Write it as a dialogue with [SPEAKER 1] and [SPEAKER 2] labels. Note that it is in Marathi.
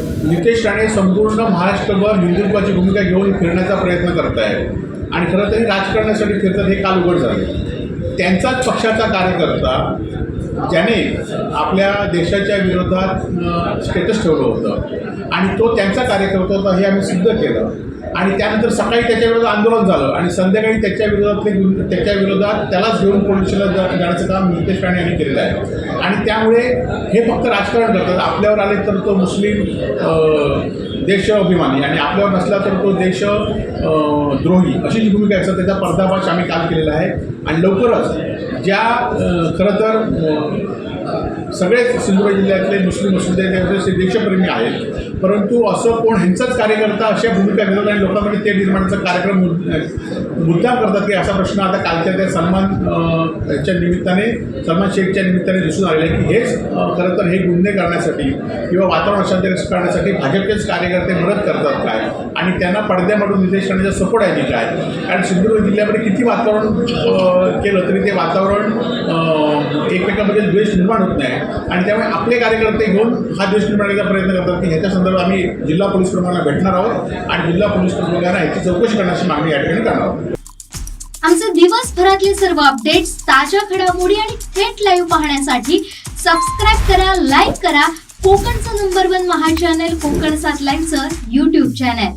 [SPEAKER 1] Nitesh Rane संपूर्ण महाराष्ट्रभर हिंदुत्वाची भूमिका घेऊन फिरण्याचा प्रयत्न करत आहे आणि खरं तरी राजकारणासाठी फिरतात हे काल उघड झाले. त्यांचाच पक्षाचा कार्यकर्ता ज्याने आपल्या देशाच्या विरोधात स्टेटस ठेवलं होतं. आणि तो त्यांचा कार्यकर्ता होता हे आम्ही सिद्ध केलं. आणि त्यानंतर सकाळी त्याच्याविरोधात आंदोलन झालं आणि संध्याकाळी त्याच्या विरोधातले त्याच्या विरोधात त्यालाच घेऊन पोलिसला जाण्याचं काम नितेश राणे यांनी केलेलं आहे. आणि त्यामुळे हे फक्त राजकारण करतात. आपल्यावर आले तर तो मुस्लिम देश अभिमानी आणि आपल्यावर नसला तर तो देश द्रोही अशी जी भूमिका असतात त्याचा पर्दाफाश आम्ही काल केलेला आहे. आणि लवकरच ज्या खरं तर सगळेच सिंधुदुर्ग जिल्ह्यातले मुस्लिम असू दे देशप्रेमी आहेत. परंतु असं कोण ह्यांचाच कार्यकर्ता अशा भूमिका घेतात आणि लोकांमध्ये ते निर्माणाचा कार्यक्रम मुद्दाम करतात की असा प्रश्न आता कालच्या त्या सलमान याच्या निमित्ताने सलमान शेखच्या निमित्ताने दिसून आलेला आहे की हेच खरं तर हे गुन्हे करण्यासाठी किंवा वातावरण अशांतर करण्यासाठी भाजपचेच कार्यकर्ते मदत करतात काय? आणि त्यांना पडद्यामधून निदेश करण्याचा सपोर्ट आहे की काय? कारण सिंधुदुर्ग जिल्ह्यामध्ये किती वातावरण केलं तरी ते वातावरण एकमेकांमध्ये द्वेष निर्माण होत नाही. आणि त्यामुळे आपले कार्यकर्ते घेऊन हा दिवस निर्माण प्रयत्न करतात की ह्याच्या संदर्भात आम्ही जिल्हा पोलीस प्रमुखांना भेटणार आहोत आणि जिल्हा पोलीस प्रमुखांना याची चौकशी करण्याची मागणी या ठिकाणी करणार आहोत.
[SPEAKER 2] आमचे दिवसभरातले सर्व अपडेट्स ताज्या घडामोडी आणि थेट लाईव्ह पाहण्यासाठी सबस्क्राईब करा लाईक करा. कोकणचं number one Maha channel Konkan सात लाईनचं युट्यूब चॅनल